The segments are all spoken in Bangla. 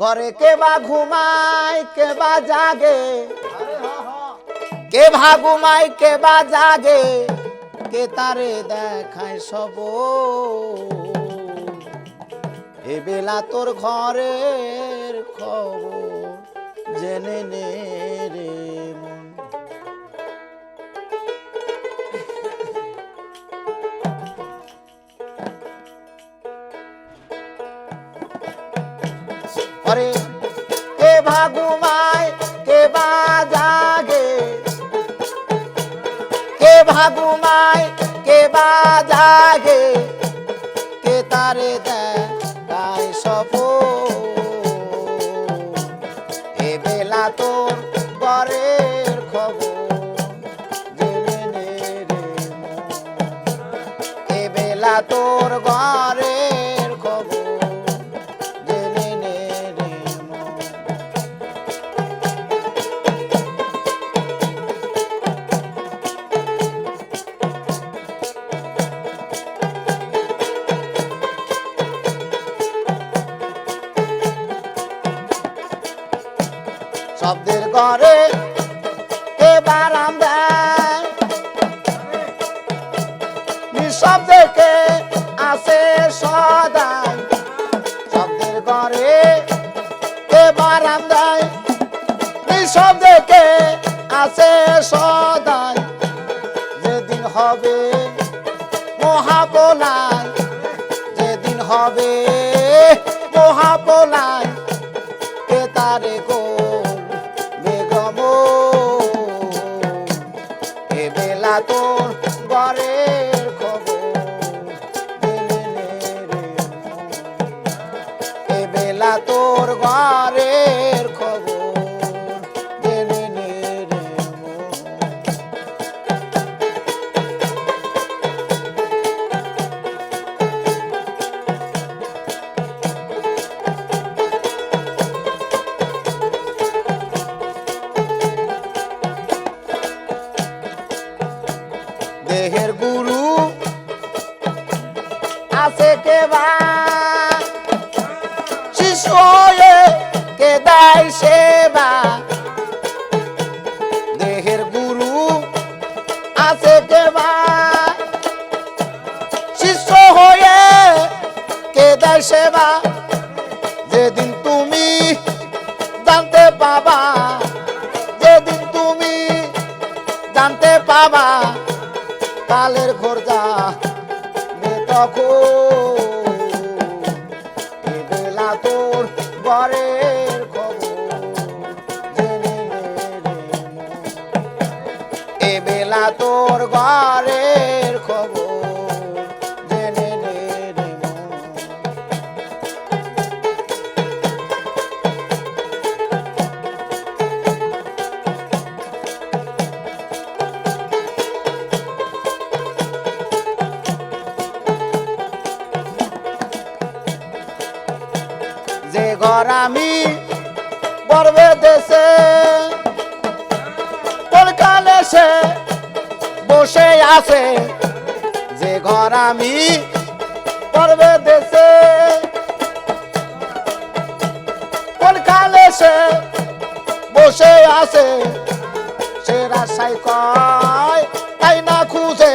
ঘরে কে বা ঘুমায় কে বা জাগে। কে ভা ঘুমায় কে বা জাগে। কে তারে দেখায় সব এ বেলা তোর ঘরের খবর জেনে নে রে। অরে কে ভাগুমায় কে বা জাগে? কে ভাগুমায় কে বা জাগে? কে তারে দেয় সপ এ বেলা তোর পরের খবর জেনে তোর ঘরের ঘরে কে বারাম কে আসে সদাই। শব্দের ঘরে কে বারাম কে আসে সদাই। যেদিন হবে মহাপলায় যেদিন হবে মহাপলায় কে তারে গো তোর ঘরের শিশু কে দেয় সেবা। দেহের গুরু আছে কে বা শিষ্য হয়ে কে দেয় সেবা। যেদিন তুমি জানতে পাবা, যেদিন তুমি জানতে পাবা, কালের খোরজা তখন বেলা তোর ঘরের খবর যে ঘর আমি পড়বে দেশে আছে। যে ঘর আমি পর্বে দেশে কলকালে সে বসে আছে, সে রাস্তায় কয়, তাই না খুঁজে?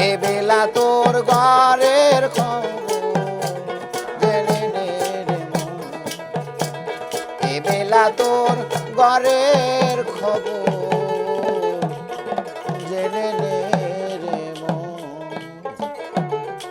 এবেলা বেলা তোর ঘরের এ এবেলা তোর ঘরের খবর